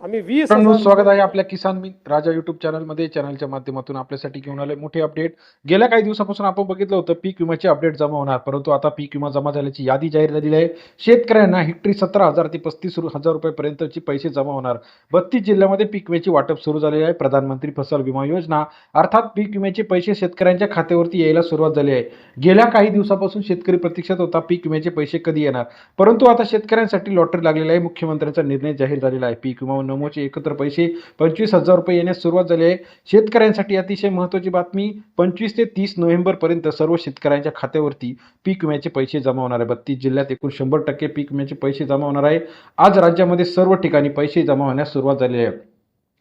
आम्ही वीस स्वागत आहे आपल्या किसान मी राजा युट्यूब चॅनलमध्ये चॅनलच्या माध्यमातून आपल्यासाठी घेऊन आले मोठे अपडेट गेल्या काही दिवसापासून आपण बघितलं होतं पीक विम्याचे अपडेट जमा होणार. परंतु आता पीक विमा जमा झाल्याची यादी जाहीर झालेली आहे. शेतकऱ्यांना हेक्टरी सतरा हजार ते पस्तीस हजार रुपयेपर्यंतचे पैसे जमा होणार. बत्तीस जिल्ह्यामध्ये पीक विम्याची वाटप सुरू झालेले आहे. प्रधानमंत्री फसल विमा योजना अर्थात पीक विम्याचे पैसे शेतकऱ्यांच्या खात्यावरती यायला सुरुवात झाली आहे. गेल्या काही दिवसापासून शेतकरी प्रतीक्षेत होता पीक विम्याचे पैसे कधी येणार? परंतु आता शेतकऱ्यांसाठी लॉटरी लागलेली आहे. मुख्यमंत्र्यांचा निर्णय जाहीर झालेला आहे. पीक विमा नमोचे एकत्र पैसे पंचवीस हजार रुपये येण्यास सुरुवात झाली आहे. शेतकऱ्यांसाठी अतिशय महत्त्वाची बातमी पंचवीस ते तीस नोव्हेंबरपर्यंत सर्व शेतकऱ्यांच्या खात्यावरती पीक विम्याचे पैसे जमा होणार आहे. बत्तीस जिल्ह्यात एकूण शंभर टक्के पीक विम्याचे पैसे जमा होणार आहे. आज राज्यामध्ये सर्व ठिकाणी पैसे जमा होण्यास सुरुवात झाली आहे.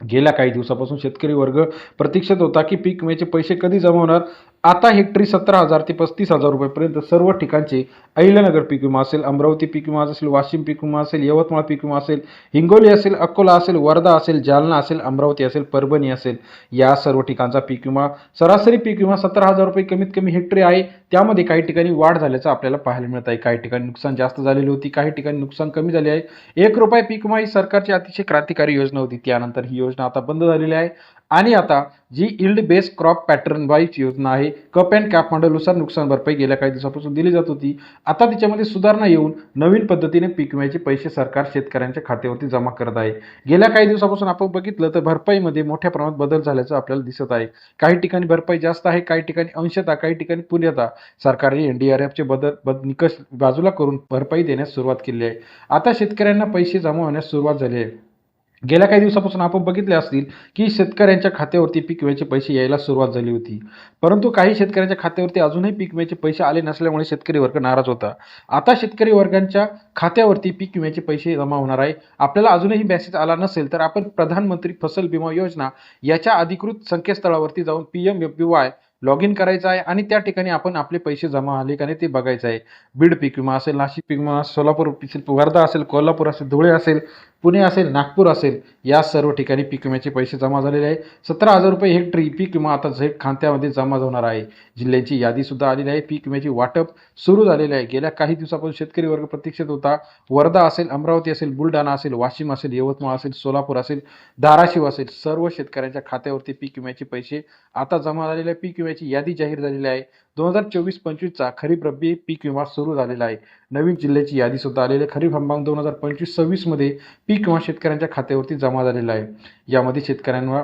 गेल्या काही दिवसापासून शेतकरी वर्ग प्रतीक्षेत होता की पीक विम्याचे पैसे कधी जमा होणार? आता हेक्टरी सतरा हजार ते पस्तीस हजार रुपयेपर्यंत सर्व ठिकाणचे अहिल्यानगर पीक विमा असेल अमरावती पीक विमा असेल वाशिम पीक विमा असेल यवतमाळ पीक विमा असेल हिंगोली असेल अकोला असेल वर्धा असेल जालना असेल अमरावती असेल परभणी असेल या सर्व ठिकाणचा पीक विमा सरासरी पीक विमा सतरा हजार रुपये कमीत कमी हेक्टरी आहे. त्यामध्ये काही ठिकाणी वाढ झाल्याचं आपल्याला पाहायला मिळत आहे. काही ठिकाणी नुकसान जास्त झालेली होती काही ठिकाणी नुकसान कमी झाले आहे. एक रुपये पीक विमा ही सरकारची अतिशय क्रांतिकारी योजना होती. त्यानंतर ही योजना आता बंद झालेली आहे. आणि आता जी yield based crop pattern wise योजना आहे. कप अँड कॅप मॉडेलनुसार नुकसान भरपाई गेल्या काही दिवसापासून दिली जात होती. आता तिच्यामध्ये सुधारणा येऊन नवीन पद्धतीने पीक विम्याचे पैसे सरकार शेतकऱ्यांच्या खात्यावरती जमा करत आहे. गेल्या काही दिवसापासून आपण बघितलं तर भरपाईमध्ये मोठ्या प्रमाणात बदल झाल्याचं आपल्याला दिसत आहे. काही ठिकाणी भरपाई जास्त आहे काही ठिकाणी अंशतः काही ठिकाणी पुण्यता सरकारने एनडीआरएफचे बदल बद निकष बाजूला करून भरपाई देण्यास सुरुवात केली आहे. आता शेतकऱ्यांना पैसे जमा होण्यास सुरुवात झाली आहे. गेल्या काही दिवसापासून आपण बघितले असतील की शेतकऱ्यांच्या खात्यावरती पीक विम्याचे पैसे यायला सुरुवात झाली होती. परंतु काही शेतकऱ्यांच्या खात्यावरती अजूनही पीक विम्याचे पैसे आले नसल्यामुळे शेतकरी वर्ग नाराज होता. आता शेतकरी वर्गांच्या खात्यावरती पीक विम्याचे पैसे जमा होणार आहे. आपल्याला अजूनही मेसेज आला नसेल तर आपण प्रधानमंत्री फसल विमा योजना याच्या अधिकृत संकेतस्थळावरती जाऊन P M F B Y log in करायचं आहे आणि त्या ठिकाणी आपण आपले पैसे जमा आले का नाही ते बघायचं आहे. बीड पीक विमा असेल नाशिक पीक विमा सोलापूर असेल वर्धा असेल कोल्हापूर असेल धुळे असेल पुणे असेल नागपूर असेल या सर्व ठिकाणी पीक विम्याचे पैसे जमा झालेले आहे. सतरा हजार रुपये हेक्टरी पीक विमा आता झेट खात्यामध्ये जमा होणार आहे. जिल्ह्यांची यादीसुद्धा आलेली आहे. पीक विम्याची वाटप सुरू झालेले आहे. गेल्या काही दिवसापासून शेतकरी वर्ग प्रतीक्षेत होता. वर्धा असेल अमरावती असेल बुलढाणा असेल वाशिम असेल यवतमाळ असेल सोलापूर असेल धाराशिव असेल सर्व शेतकऱ्यांच्या खात्यावरती पीक विम्याचे पैसे आता जमा झालेले आहे. पीक विम्याची यादी जाहीर झालेली आहे. दोन हजार चोवीस पंचवीसचा खरीप रब्बी पीक विमा सुरू झालेला आहे. नवीन जिल्ह्याची यादी सुद्धा आलेली आहे. खरीप हंगाम दोन हजार पंचवीस सव्वीसमध्ये पीक विमा शेतकऱ्यांच्या खात्यावरती जमा झालेला आहे. यामध्ये शेतकऱ्यांना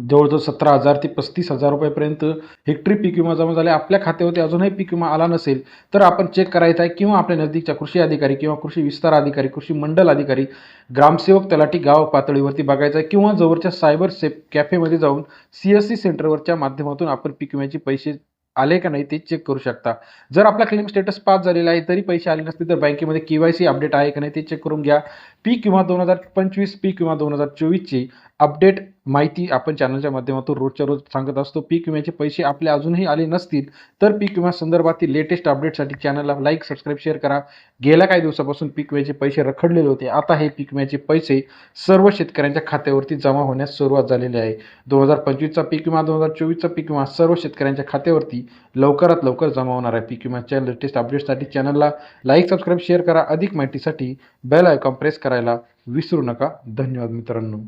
जवळजवळ सतरा हजार ते पस्तीस हजार रुपयेपर्यंत हेक्टरी पीक विमा जमा झाले. आपल्या खात्यावरती अजूनही पीक विमा आला नसेल तर आपण चेक करायचं आहे किंवा आपल्या नजदीकच्या कृषी अधिकारी किंवा कृषी विस्तार अधिकारी कृषी मंडल अधिकारी ग्रामसेवक तलाठी गाव पातळीवरती बघायचं आहे किंवा जवळच्या सायबर सेफ कॅफेमध्ये जाऊन सी एस सी सेंटरवरच्या माध्यमातून आपण पीक विम्याचे पैसे आले का नाही ते चेक करू शकता. जर आपला क्लेम स्टेटस पास झालेला आहे तरी पैसे आले नसतील तर बँकेमध्ये के वाय सी अपडेट आहे का नाही ते चेक करून घ्या. पी किंवा दोन हजार पंचवीस पी किंवा दोन हजार चोवीसची अपडेट माहिती आपण चॅनलच्या माध्यमातून रोजच्या रोज सांगत असतो. पीक विम्याचे पैसे आपले अजूनही आले नसतील तर पीक विमा संदर्भातील लेटेस्ट अपडेटसाठी चॅनलला लाईक सबस्क्राईब शेअर करा. गेल्या काही दिवसापासून पीक विम्याचे पैसे रखडलेले होते. आता हे पीक विम्याचे पैसे सर्व शेतकऱ्यांच्या खात्यावरती जमा होण्यास सुरुवात झालेली आहे. दोन हजार पंचवीसचा पीक विमा दोन हजार चोवीसचा पीक विमा सर्व शेतकऱ्यांच्या खात्यावरती लवकरात लवकर जमा होणार आहे. पीक विम्याच्या लेटेस्ट अपडेटसाठी चॅनलला लाईक सबस्क्राईब शेअर करा. अधिक माहितीसाठी बेल आयकॉन प्रेस करायला विसरू नका. धन्यवाद मित्रांनो.